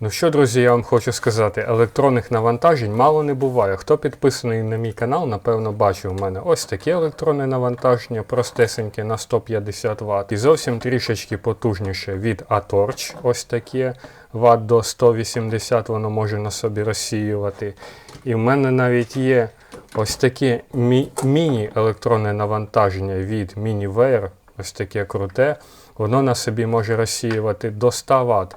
Ну що, друзі, я вам хочу сказати, електронних навантажень мало не буває. Хто підписаний на мій канал, напевно, бачив у мене ось таке електронне навантаження, простесеньке на 150 Вт. І зовсім трішечки потужніше від Atorch, ось таке Вт до 180 воно може на собі розсіювати. І в мене навіть є ось таке мі- міні-електронне навантаження від Miniware, ось таке круте. Воно на собі може розсіювати до 100 Вт.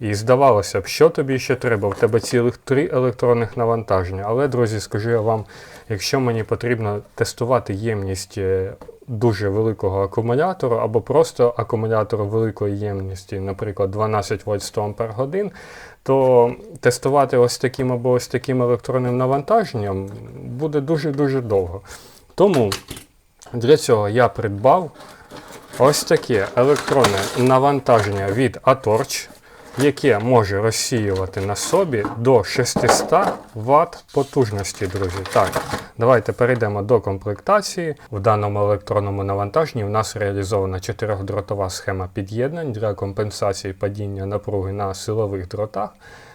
І здавалося б, що тобі ще треба? В тебе цілих три електронних навантаження. Але, друзі, скажу я вам, якщо мені потрібно тестувати ємність е, дуже великого акумулятору або просто акумулятору великої ємності, наприклад, 12 вольт 100 Ампер то тестувати ось таким або ось таким електронним навантаженням буде дуже-дуже довго. Тому для цього я придбав ось таке електронне навантаження від Atorch, яке може розсіювати на собі до 600 Вт потужності, друзі. Так, давайте перейдемо до комплектації. В даному електронному навантаженні в нас реалізована 4-дротова схема під'єднань для компенсації падіння напруги на силових дротах.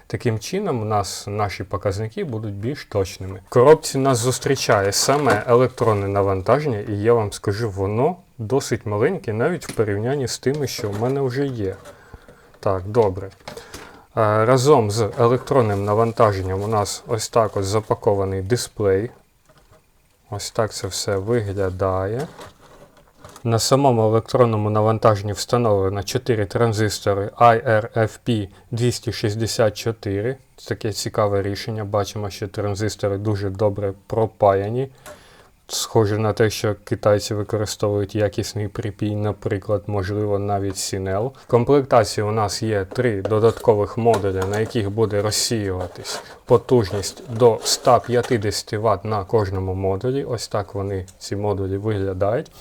Таким чином, у нас наші показники будуть більш точними. В коробці нас зустрічає саме електронне навантаження, і я вам скажу, воно досить маленьке, навіть в порівнянні з тими, що в мене вже є. Так, добре. Е, Разом з електронним навантаженням у нас ось так ось запакований дисплей. Ось так це все виглядає. На самому електронному навантаженні встановлено 4 транзистори IRFP 264. Це таке цікаве рішення. Бачимо, що транзистори дуже добре пропаяні. Схоже на те, що китайці використовують якісний припій, наприклад, можливо, навіть Сінел. В комплектації у нас є три додаткових модулі, на яких буде розсіюватись потужність до 150 Вт на кожному модулі. Ось так вони ці модулі виглядають.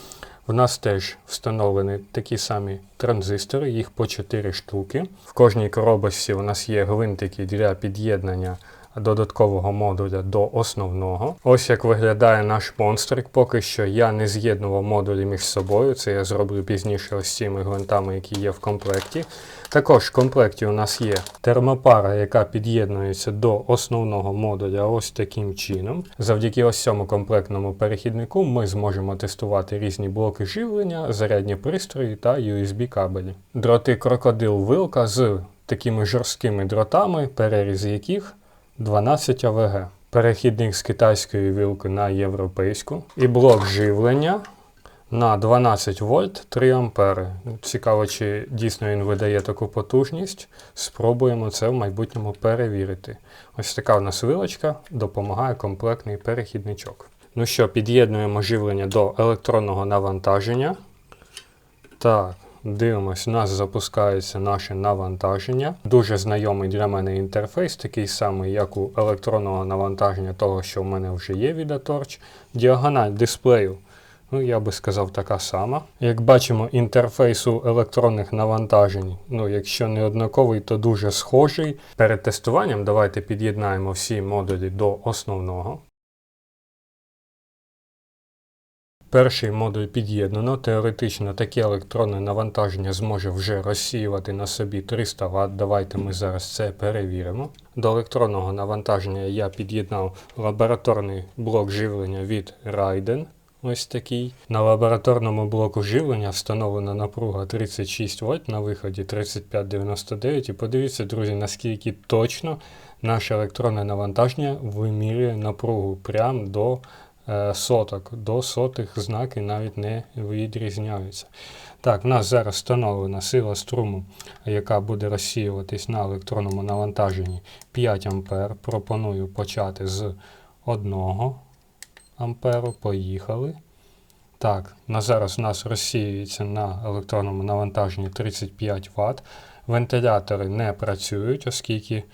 В нас теж встановлені такі самі транзистори, їх по 4 штуки. В кожній коробочці у нас є гвинтики для під'єднання додаткового модуля до основного. Ось як виглядає наш монстрик. Поки що я не з'єднував модулі між собою. Це я зроблю пізніше ось цими гвинтами, які є в комплекті. Також в комплекті у нас є термопара, яка під'єднується до основного модуля ось таким чином. Завдяки ось цьому комплектному перехіднику ми зможемо тестувати різні блоки живлення, зарядні пристрої та USB кабелі. Дроти крокодил вилка з такими жорсткими дротами, переріз яких 12 АВГ. Перехідник з китайської вілки на європейську. І блок живлення на 12 вольт 3 ампери. Цікаво, чи дійсно він видає таку потужність. Спробуємо це в майбутньому перевірити. Ось така у нас вилочка допомагає комплектний перехідничок. Ну що, під'єднуємо живлення до електронного навантаження. Так, дивимось, у нас запускається наше навантаження. Дуже знайомий для мене інтерфейс, такий самий, як у електронного навантаження, того, що в мене вже є від Atorch. Діагональ дисплею. Ну, я би сказав, така сама. Як бачимо, інтерфейс у електронних навантажень, ну, якщо не однаковий, то дуже схожий. Перед тестуванням давайте під'єднаємо всі модулі до основного. Перший модуль під'єднано. Теоретично таке електронне навантаження зможе вже розсіювати на собі 300 Вт. Давайте ми зараз це перевіримо. До електронного навантаження я під'єднав лабораторний блок живлення від Raiden. Ось такий. На лабораторному блоку живлення встановлена напруга 36 вольт на виході 3599. І подивіться, друзі, наскільки точно наше електронне навантаження вимірює напругу прямо до соток. До сотих знаки навіть не відрізняються. Так, в нас зараз встановлена сила струму, яка буде розсіюватись на електронному навантаженні 5 А. Пропоную почати з 1 амперу. Поїхали. Так, на зараз у нас розсіюється на електронному навантаженні 35 Вт. Вентилятори не працюють, оскільки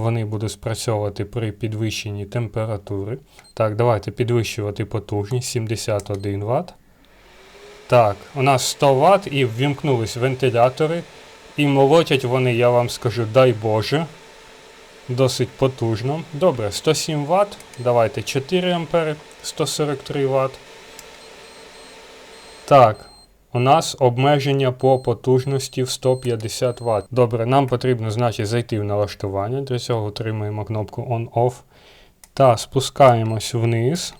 вони будуть спрацьовувати при підвищенні температури. Так, давайте підвищувати потужність 71 Вт. Так, у нас 100 Вт і ввімкнулись вентилятори. І молотять вони, я вам скажу, дай Боже. Досить потужно. Добре, 107 Вт. Давайте 4 ампери, 143 Вт. Так, У нас обмеження по потужності в 150 Вт. Добре, нам потрібно, значить, зайти в налаштування. Для цього отримуємо кнопку On-Off та спускаємось вниз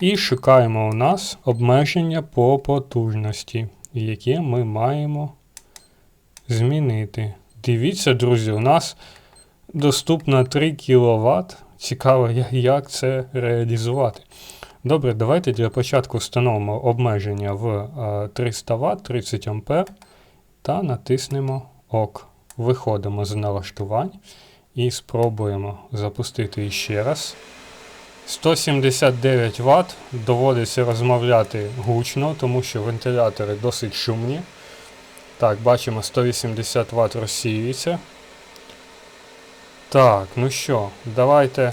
і шукаємо у нас обмеження по потужності, яке ми маємо змінити. Дивіться, друзі, у нас доступно 3 кВт. Цікаво, як це реалізувати. Добре, давайте для початку встановимо обмеження в е, 300 Вт 30 А та натиснемо ОК. Виходимо з налаштувань і спробуємо запустити іще раз. 179 Вт доводиться розмовляти гучно, тому що вентилятори досить шумні. Так, бачимо 180 Вт розсіюється. Так, ну що, давайте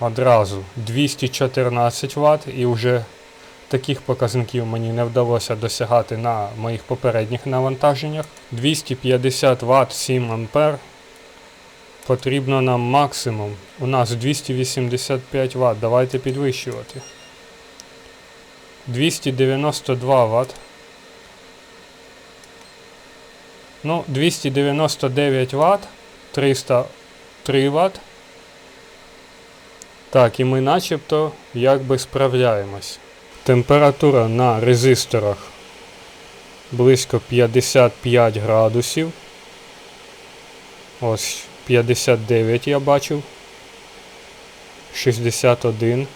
одразу 214 Вт і вже таких показників мені не вдалося досягати на моїх попередніх навантаженнях. 250 Вт 7 А потрібно нам максимум. У нас 285 Вт. Давайте підвищувати. 292 Вт. Ну, 299 Вт, 303 Вт. Так, і ми начебто якби справляємось. Температура на резисторах близько 55 градусів. Ось 59 я бачив. 61.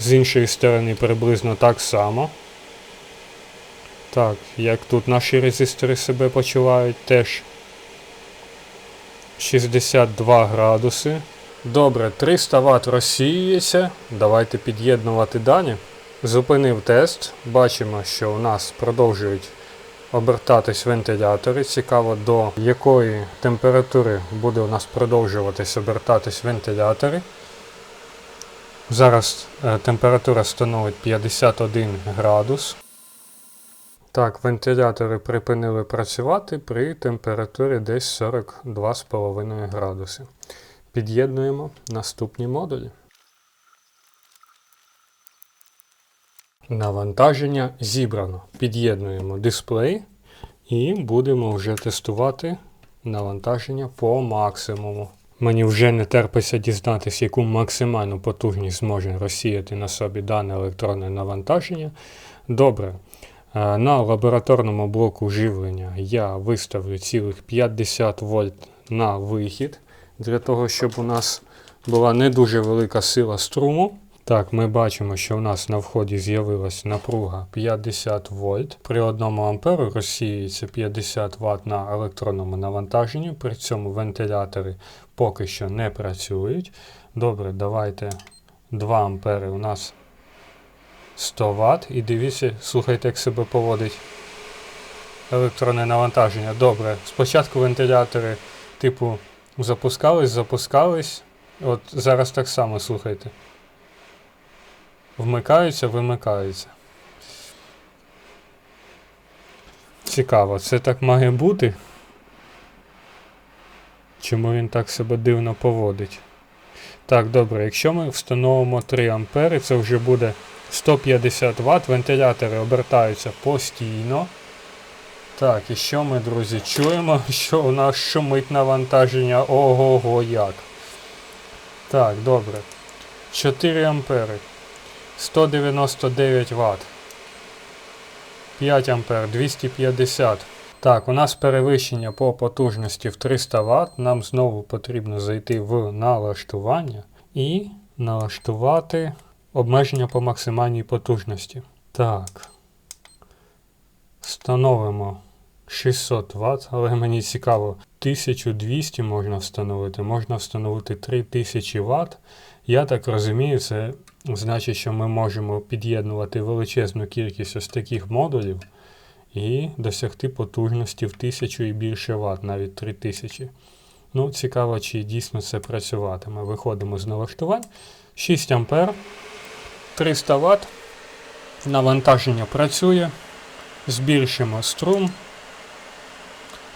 З іншої сторони приблизно так само. Так, як тут наші резистори себе почувають, теж 62 градуси. Добре, 300 Вт розсіюється. Давайте під'єднувати дані. Зупинив тест. Бачимо, що у нас продовжують обертатись вентилятори. Цікаво, до якої температури буде у нас продовжуватись обертатись вентилятори. Зараз е, температура становить 51 градус. Так, вентилятори припинили працювати при температурі десь 42,5 градуси. Під'єднуємо наступні модулі. Навантаження зібрано. Під'єднуємо дисплей і будемо вже тестувати навантаження по максимуму. Мені вже не терпиться дізнатися, яку максимальну потужність зможе розсіяти на собі дане електронне навантаження. Добре. Е, На лабораторному блоку живлення я виставлю цілих 50 вольт на вихід, для того, щоб у нас була не дуже велика сила струму. Так, ми бачимо, що у нас на вході з'явилась напруга 50 вольт. При 1 амперу розсіюється 50 Вт на електронному навантаженні. При цьому вентилятори поки що не працюють. Добре, давайте 2 ампери у нас 100 Вт. І дивіться, слухайте, як себе поводить електронне навантаження. Добре, спочатку вентилятори, типу, запускались, запускались. От зараз так само слухайте. Вмикаються, вимикаються. Цікаво, це так має бути? Чому він так себе дивно поводить? Так, добре, якщо ми встановимо 3 ампери, це вже буде 150 Вт, вентилятори обертаються постійно. Так, і що ми, друзі, чуємо, що у нас шумить навантаження ого-го як. Так, добре. 4 ампери. 199 Вт. 5 ампер, 250. Так, у нас перевищення по потужності в 300 Вт. Нам знову потрібно зайти в налаштування і налаштувати обмеження по максимальній потужності. Так. Встановимо 600 Вт, але мені цікаво, 1200 можна встановити, можна встановити 3000 Вт. Я так розумію, це значить, що ми можемо під'єднувати величезну кількість ось таких модулів і досягти потужності в 1000 і більше Вт, навіть 3000. Ну, цікаво, чи дійсно це працюватиме. Виходимо з налаштувань. 6 А, 300 Вт. Навантаження працює. Збільшимо струм.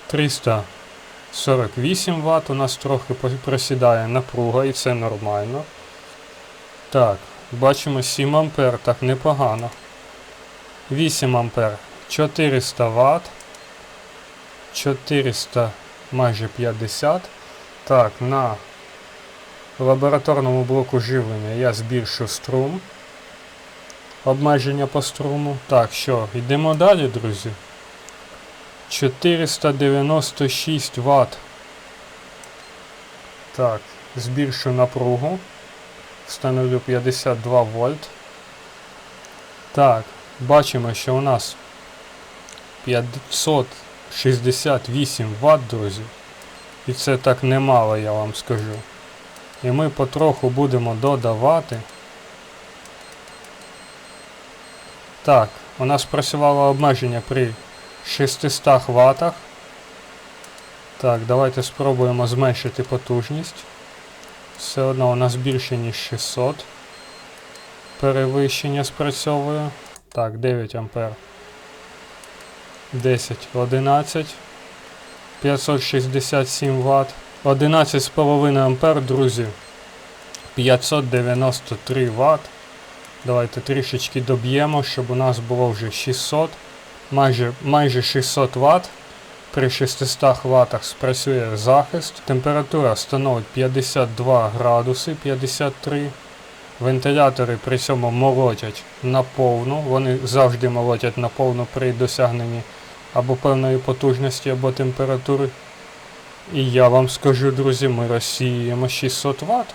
348 Вт. У нас трохи просідає напруга, і це нормально. Так, бачимо 7 А, так непогано. 8 ампер 400 Вт. 400 майже 50. Так, на лабораторному блоку живлення я збільшу струм. Обмеження по струму. Так, що, йдемо далі, друзі. 496 Вт. Так, збільшу напругу. Встановлю 52 вольт. Так, бачимо, що у нас 568 Вт, друзі. І це так немало, я вам скажу. І ми потроху будемо додавати. Так, у нас працювало обмеження при 600 Вт. Так, давайте спробуємо зменшити потужність. Все одно у нас більше, ніж 600. Перевищення спрацьовує. Так, 9 ампер. 10, 11. 567 Вт. 11,5 ампер, друзі. 593 Вт. Давайте трішечки доб'ємо, щоб у нас було вже 600. Майже, майже 600 Вт. При 600 Вт спрацює захист. Температура становить 52 градуси 53. Вентилятори при цьому молотять на повну. Вони завжди молотять на повну при досягненні або певної потужності, або температури. І я вам скажу, друзі, ми розсіємо 600 Вт.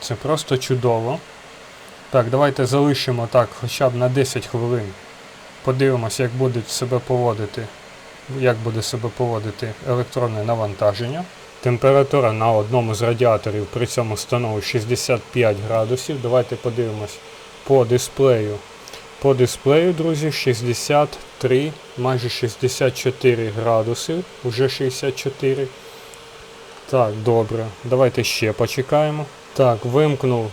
Це просто чудово. Так, давайте залишимо так хоча б на 10 хвилин. Подивимося, як будуть себе поводити, як буде себе поводити електронне навантаження. Температура на одному з радіаторів при цьому становить 65 градусів. Давайте подивимось по дисплею. По дисплею, друзі, 63, майже 64 градуси, вже 64. Так, добре. Давайте ще почекаємо. Так, вимкнув,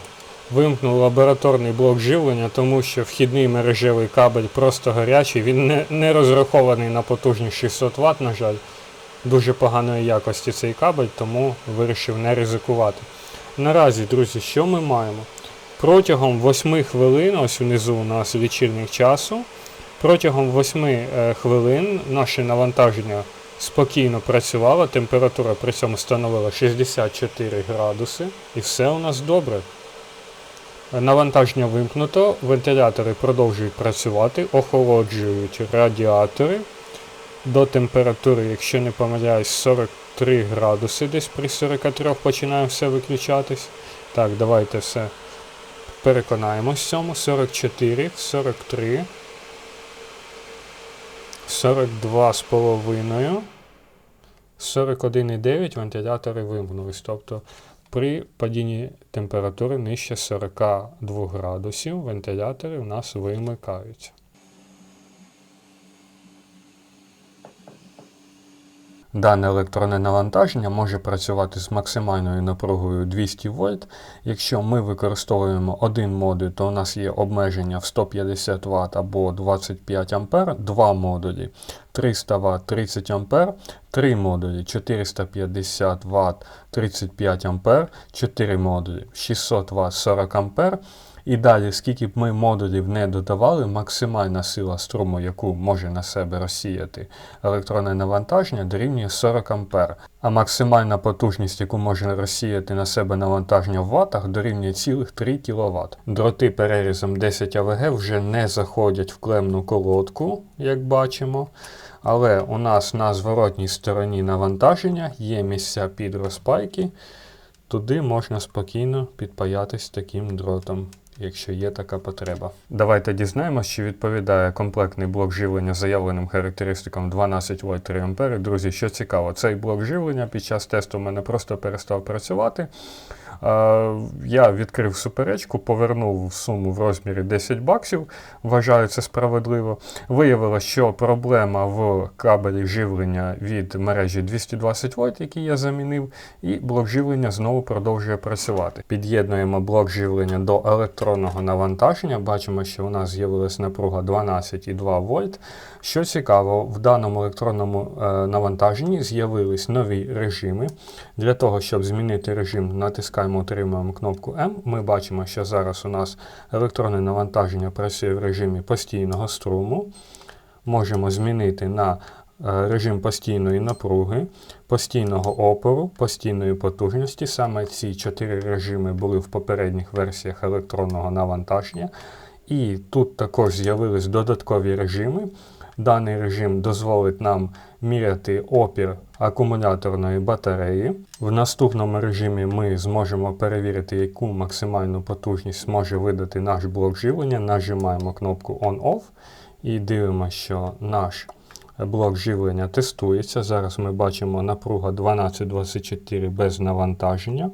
вимкнув лабораторний блок живлення, тому що вхідний мережевий кабель просто гарячий. Він не, не розрахований на потужність 600 Вт, на жаль. Дуже поганої якості цей кабель, тому вирішив не ризикувати. Наразі, друзі, що ми маємо? Протягом 8 хвилин, ось внизу у нас лічильник часу, протягом 8 е, хвилин наше навантаження спокійно працювало, температура при цьому становила 64 градуси, і все у нас добре. Навантаження вимкнуто, вентилятори продовжують працювати, охолоджують радіатори до температури, якщо не помиляюсь, 43 градуси, десь при 43 починає все виключатись. Так, давайте все переконаємось в цьому. 44, 43, 42 з половиною, 41,9 вентилятори вимкнулись. Тобто при падінні температури нижче 42 градусів вентилятори у нас вимикаються. Дане електронне навантаження може працювати з максимальною напругою 200 вольт. Якщо ми використовуємо один модуль, то у нас є обмеження в 150 Вт або 25 А, два модулі 300 Вт 30 А, три модулі 450 Вт 35 А, 4 модулі 600 Вт 40 А. І далі, скільки б ми модулів не додавали, максимальна сила струму, яку може на себе розсіяти електронне навантаження, дорівнює 40 А. А максимальна потужність, яку може розсіяти на себе навантаження в ватах, дорівнює цілих 3 кВт. Дроти перерізом 10 АВГ вже не заходять в клемну колодку, як бачимо. Але у нас на зворотній стороні навантаження є місця під розпайки. Туди можна спокійно підпаятись таким дротом якщо є така потреба. Давайте дізнаємось, чи відповідає комплектний блок живлення заявленим характеристикам 12 вольт 3 ампери. Друзі, що цікаво, цей блок живлення під час тесту в мене просто перестав працювати. Я відкрив суперечку, повернув суму в розмірі 10 баксів. Вважаю це справедливо. Виявилося, що проблема в кабелі живлення від мережі 220 вольт, який я замінив, і блок живлення знову продовжує працювати. Під'єднуємо блок живлення до електронного навантаження. Бачимо, що у нас з'явилась напруга 12,2 вольт. Що цікаво, в даному електронному е, навантаженні з'явились нові режими. Для того, щоб змінити режим, натискаємо утримуємо кнопку М. Ми бачимо, що зараз у нас електронне навантаження працює в режимі постійного струму. Можемо змінити на е, режим постійної напруги, постійного опору, постійної потужності. Саме ці чотири режими були в попередніх версіях електронного навантаження. І тут також з'явились додаткові режими. Даний режим дозволить нам міряти опір акумуляторної батареї. В наступному режимі ми зможемо перевірити, яку максимальну потужність може видати наш блок живлення. Нажимаємо кнопку On-Off і дивимося, що наш блок живлення тестується. Зараз ми бачимо напруга 1224 без навантаження.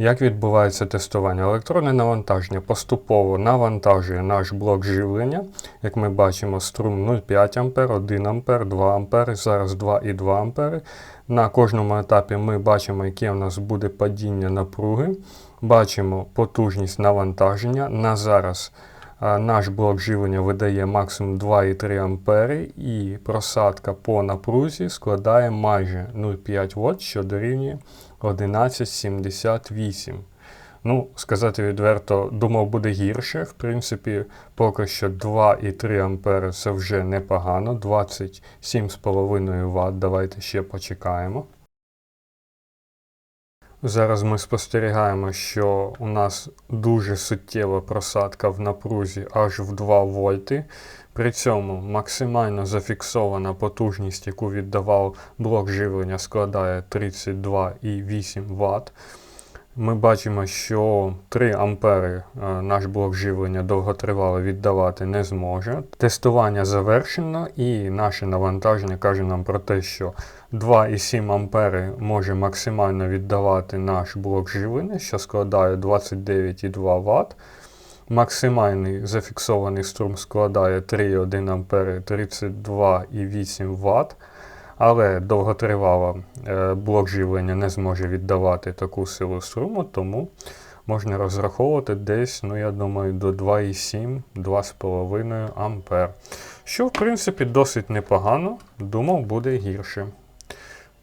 Як відбувається тестування? Електронне навантаження поступово навантажує наш блок живлення. Як ми бачимо, струм 0,5 А, 1 А, 2 А, зараз 2,2 А. На кожному етапі ми бачимо, яке у нас буде падіння напруги. Бачимо потужність навантаження. На зараз наш блок живлення видає максимум 2,3 А і просадка по напрузі складає майже 0,5 В, що дорівнює 1178. Ну, сказати відверто, думав, буде гірше. В принципі, поки що 2,3 ампери це вже непогано. 27,5 Вт. Давайте ще почекаємо. Зараз ми спостерігаємо, що у нас дуже суттєва просадка в напрузі аж в 2 вольти. При цьому максимально зафіксована потужність, яку віддавав блок живлення, складає 32,8 Вт. Ми бачимо, що 3 ампери е, наш блок живлення довготривало віддавати не зможе. Тестування завершено, і наше навантаження каже нам про те, що 2,7 ампери може максимально віддавати наш блок живлення, що складає 29,2 Вт. Максимальний зафіксований струм складає 3,1 ампери 32,8 Вт. Але довготривало е, блок живлення не зможе віддавати таку силу струму, тому можна розраховувати десь, ну я думаю, до 2,7-2,5 ампер. Що, в принципі, досить непогано. Думав, буде гірше.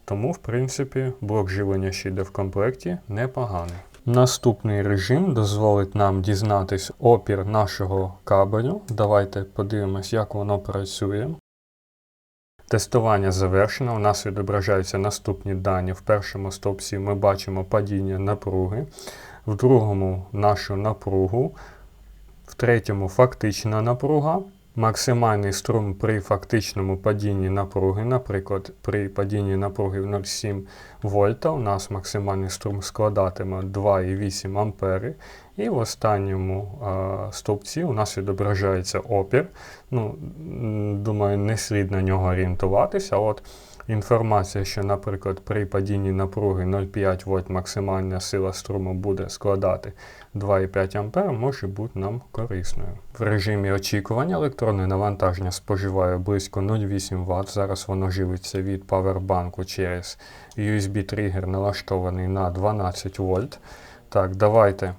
Тому, в принципі, блок живлення ще йде в комплекті непоганий. Наступний режим дозволить нам дізнатись опір нашого кабелю. Давайте подивимось, як воно працює. Тестування завершено. У нас відображаються наступні дані. В першому стовпці ми бачимо падіння напруги, в другому нашу напругу, в третьому фактична напруга. Максимальний струм при фактичному падінні напруги, наприклад, при падінні напруги в 0,7 вольта у нас максимальний струм складатиме 2,8 ампери. І в останньому а, стовпці у нас відображається опір. Ну, Думаю, не слід на нього орієнтуватися. От Інформація, що, наприклад, при падінні напруги 0,5 вольт максимальна сила струму буде складати 2,5 А, може бути нам корисною. В режимі очікування електронне навантаження споживає близько 0,8 Вт. Зараз воно живиться від павербанку через USB-тригер, налаштований на 12 вольт. Так, давайте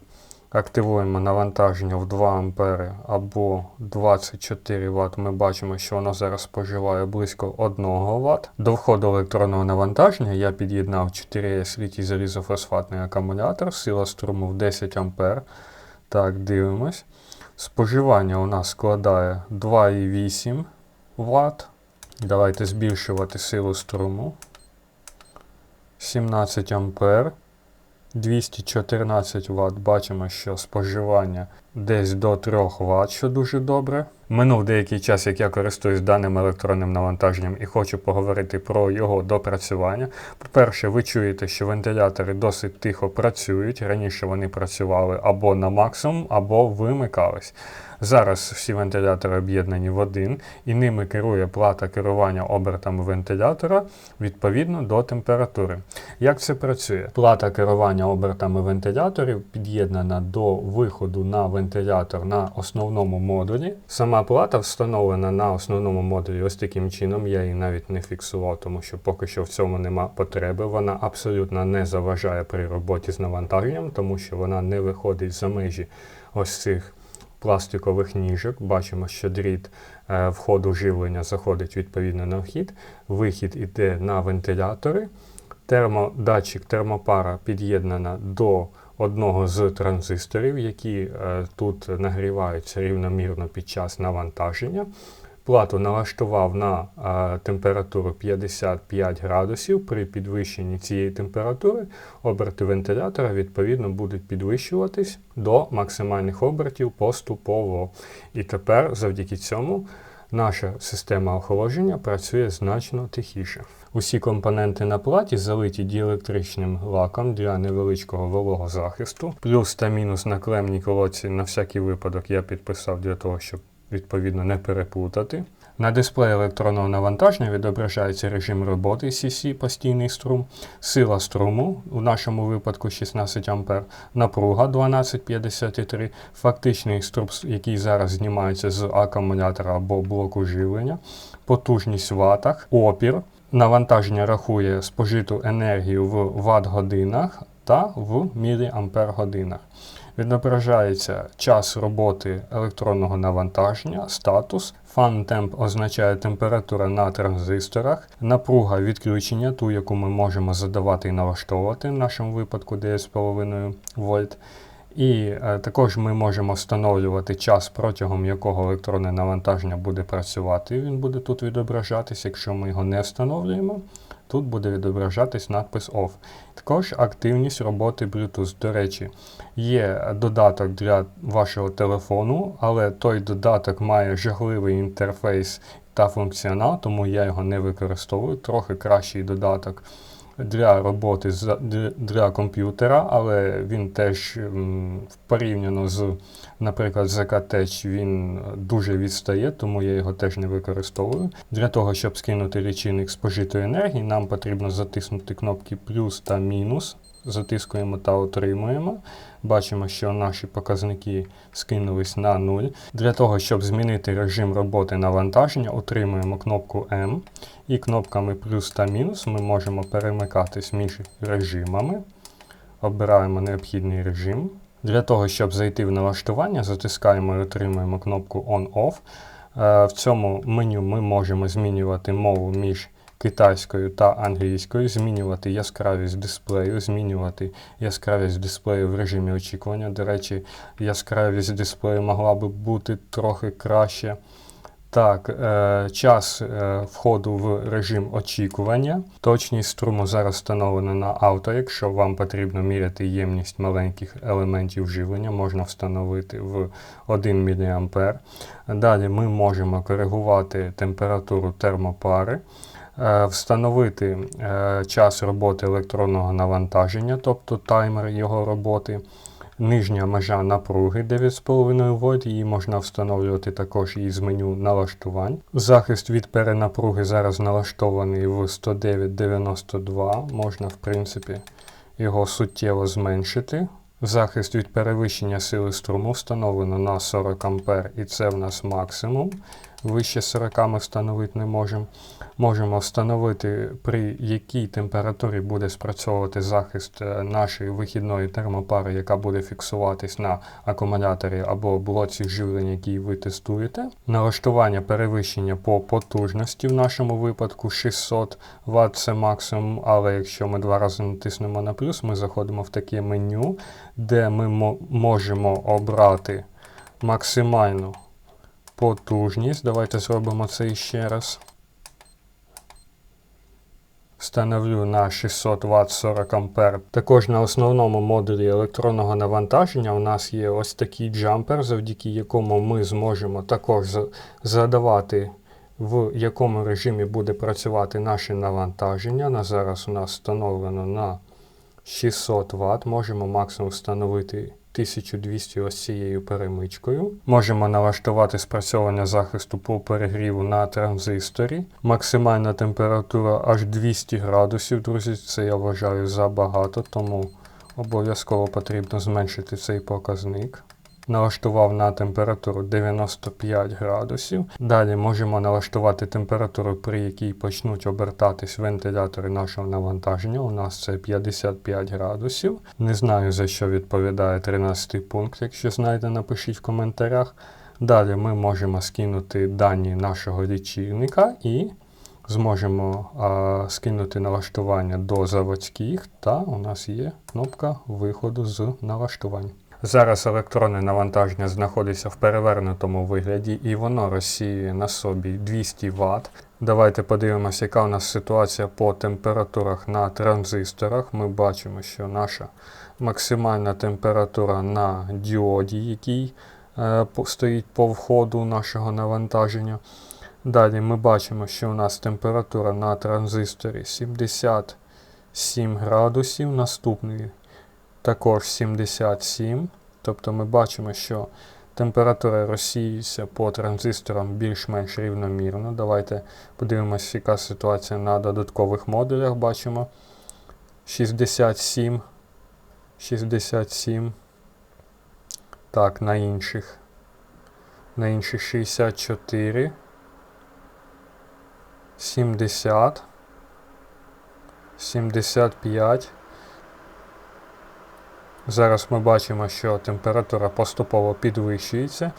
активуємо навантаження в 2 А або 24 Вт. Ми бачимо, що воно зараз споживає близько 1 Вт. До входу електронного навантаження я під'єднав 4С літій залізофосфатний акумулятор, сила струму в 10 А. Так, дивимось. Споживання у нас складає 2,8 Вт. Давайте збільшувати силу струму. 17 А. 214 Вт. Бачимо, що споживання десь до 3 Вт, що дуже добре. Минув деякий час, як я користуюсь даним електронним навантаженням і хочу поговорити про його допрацювання. По-перше, ви чуєте, що вентилятори досить тихо працюють. Раніше вони працювали або на максимум, або вимикались. Зараз всі вентилятори об'єднані в один, і ними керує плата керування обертами вентилятора відповідно до температури. Як це працює? Плата керування обертами вентиляторів під'єднана до виходу на вентилятор на основному модулі. Сама плата встановлена на основному модулі ось таким чином. Я її навіть не фіксував, тому що поки що в цьому нема потреби. Вона абсолютно не заважає при роботі з навантаженням, тому що вона не виходить за межі ось цих пластикових ніжок. Бачимо, що дріт е, входу живлення заходить відповідно на вхід. Вихід іде на вентилятори. Термодатчик термопара під'єднана до одного з транзисторів, які е, тут нагріваються рівномірно під час навантаження. Плату налаштував на е, температуру 55 градусів. При підвищенні цієї температури оберти вентилятора відповідно будуть підвищуватись до максимальних обертів поступово. І тепер завдяки цьому наша система охолодження працює значно тихіше. Усі компоненти на платі залиті діелектричним лаком для невеличкого вологозахисту. Плюс та мінус на клемній колодці на всякий випадок я підписав для того, щоб відповідно не переплутати. На дисплеї електронного навантаження відображається режим роботи CC постійний струм, сила струму, у нашому випадку 16 А, напруга 1253, фактичний струм, який зараз знімається з акумулятора або блоку живлення, потужність в ватах, опір. Навантаження рахує спожиту енергію в ватт-годинах та в міліампер-годинах. Відображається час роботи електронного навантаження, статус. Temp означає температура на транзисторах, напруга відключення, ту, яку ми можемо задавати і налаштовувати, в нашому випадку 9,5 вольт. І е, також ми можемо встановлювати час, протягом якого електронне навантаження буде працювати. Він буде тут відображатися. Якщо ми його не встановлюємо, тут буде відображатись надпис OFF. Також активність роботи Bluetooth. До речі, є додаток для вашого телефону, але той додаток має жахливий інтерфейс та функціонал, тому я його не використовую. Трохи кращий додаток для роботи для- комп'ютера, але він теж порівняно з, наприклад, ZK-Tech, він дуже відстає, тому я його теж не використовую. Для того, щоб скинути лічильник спожитої енергії, нам потрібно затиснути кнопки плюс та мінус. Затискуємо та отримуємо. Бачимо, що наші показники скинулись на 0. Для того, щоб змінити режим роботи навантаження, утримуємо кнопку M. І кнопками плюс та мінус ми можемо перемикатись між режимами. Обираємо необхідний режим. Для того, щоб зайти в налаштування, затискаємо і отримуємо кнопку On-Off. Е, В цьому меню ми можемо змінювати мову між китайською та англійською, змінювати яскравість дисплею, змінювати яскравість дисплею в режимі очікування. До речі, яскравість дисплею могла би бути трохи краще. Так, е, час е, входу в режим очікування. Точність струму зараз встановлена на авто. Якщо вам потрібно міряти ємність маленьких елементів живлення, можна встановити в 1 мА. Далі ми можемо коригувати температуру термопари. Е, Встановити час роботи електронного навантаження, тобто таймер його роботи. Нижня межа напруги 9,5 вольт, її можна встановлювати також із меню налаштувань. Захист від перенапруги зараз налаштований в 109.92, можна в принципі його суттєво зменшити. Захист від перевищення сили струму встановлено на 40 А, і це в нас максимум. Вище 40 ми встановити не можемо. Можемо встановити, при якій температурі буде спрацьовувати захист е, нашої вихідної термопари, яка буде фіксуватись на акумуляторі або блоці живлення, який ви тестуєте. Налаштування перевищення по потужності в нашому випадку 600 Вт це максимум, але якщо ми два рази натиснемо на плюс, ми заходимо в таке меню, де ми можемо обрати максимальну потужність. Давайте зробимо це ще раз. Встановлю на 600 Вт 40 А. Також на основному модулі електронного навантаження у нас є ось такий джампер, завдяки якому ми зможемо також задавати, в якому режимі буде працювати наше навантаження. На зараз у нас встановлено на 600 Вт. Можемо максимум встановити 1200 ось цією перемичкою. Можемо налаштувати спрацьовування захисту по перегріву на транзисторі. Максимальна температура аж 200 градусів, друзі. Це я вважаю забагато, тому обов'язково потрібно зменшити цей показник. Налаштував на температуру 95 градусів. Далі можемо налаштувати температуру, при якій почнуть обертатись вентилятори нашого навантаження. У нас це 55 градусів. Не знаю за що відповідає 13 пункт. Якщо знаєте, напишіть в коментарях. Далі ми можемо скинути дані нашого лічильника і зможемо а, скинути налаштування до заводських, та у нас є кнопка виходу з налаштувань. Зараз електронне навантаження знаходиться в перевернутому вигляді і воно розсіює на собі 200 Вт. Давайте подивимося, яка у нас ситуація по температурах на транзисторах. Ми бачимо, що наша максимальна температура на діоді, який е, стоїть по входу нашого навантаження. Далі ми бачимо, що у нас температура на транзисторі 77 градусів. Наступний також 77. Тобто ми бачимо, що температура розсіюється по транзисторам більш-менш рівномірно. Давайте подивимося, яка ситуація на додаткових модулях. Бачимо 67. 67. Так, на інших. На інших 64. 70. 75. Зараз ми бачимо, що температура поступово підвищується.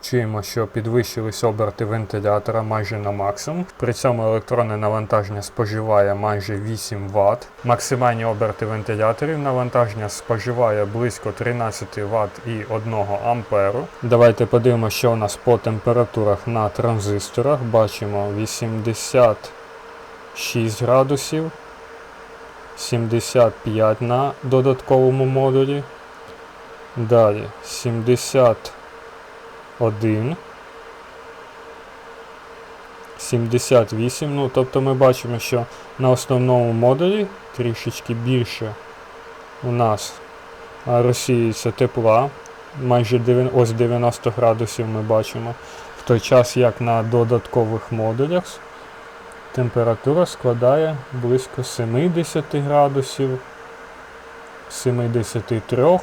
Чуємо, що підвищились оберти вентилятора майже на максимум. При цьому електронне навантаження споживає майже 8 Вт. Максимальні оберти вентиляторів навантаження споживає близько 13 Вт і 1 амперу. Давайте подивимося, що у нас по температурах на транзисторах. Бачимо 86 градусів. 75 на додатковому модулі. Далі 71. 78. Ну, тобто ми бачимо, що на основному модулі трішечки більше у нас розсіюється тепла. Майже 9 ось 90 градусів ми бачимо. В той час, як на додаткових модулях температура складає близько 70 градусів, 73.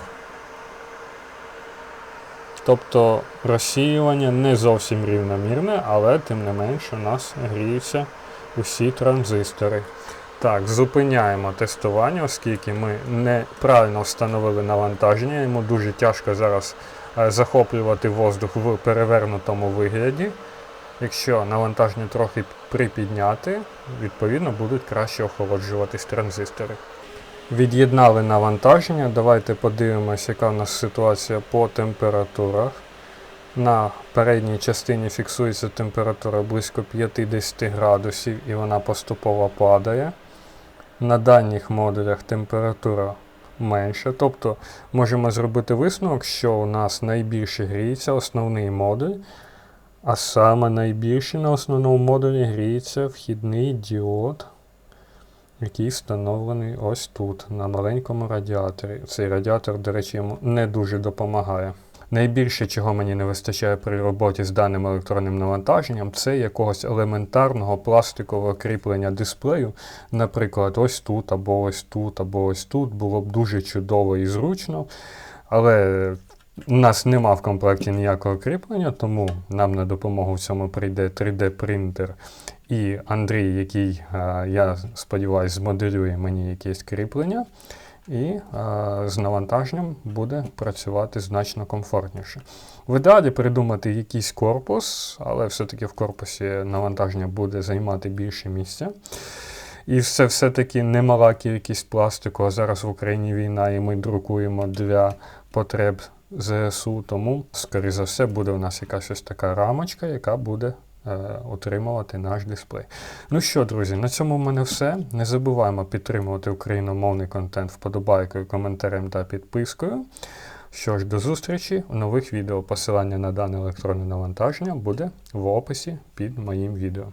Тобто розсіювання не зовсім рівномірне, але тим не менш у нас гріються усі транзистори. Так, зупиняємо тестування, оскільки ми неправильно встановили навантаження. Йому дуже тяжко зараз е, захоплювати воздух в перевернутому вигляді. Якщо навантаження трохи припідняти, відповідно будуть краще охолоджуватись транзистори. Від'єднали навантаження. Давайте подивимося, яка в нас ситуація по температурах. На передній частині фіксується температура близько 50 градусів і вона поступово падає. На дальніх модулях температура менша. Тобто можемо зробити висновок, що у нас найбільше гріється основний модуль. А саме найбільше на основному модулі гріється вхідний діод, який встановлений ось тут, на маленькому радіаторі. Цей радіатор, до речі, йому не дуже допомагає. Найбільше, чого мені не вистачає при роботі з даним електронним навантаженням, це якогось елементарного пластикового кріплення дисплею. Наприклад, ось тут, або ось тут, або ось тут. Було б дуже чудово і зручно. Але у нас нема в комплекті ніякого кріплення, тому нам на допомогу в цьому прийде 3D-принтер і Андрій, який, е, я сподіваюся, змоделює мені якесь кріплення. І е, з навантаженням буде працювати значно комфортніше. В ідеалі придумати якийсь корпус, але все-таки в корпусі навантаження буде займати більше місця. І це все-таки немала кількість пластику. А зараз в Україні війна, і ми друкуємо для потреб ЗСУ. Тому, скоріше за все, буде у нас якась ось така рамочка, яка буде е, утримувати наш дисплей. Ну що, друзі, на цьому в мене все. Не забуваємо підтримувати україномовний контент вподобайкою, коментарем та підпискою. Що ж, до зустрічі у нових відео. Посилання на дане електронне навантаження буде в описі під моїм відео.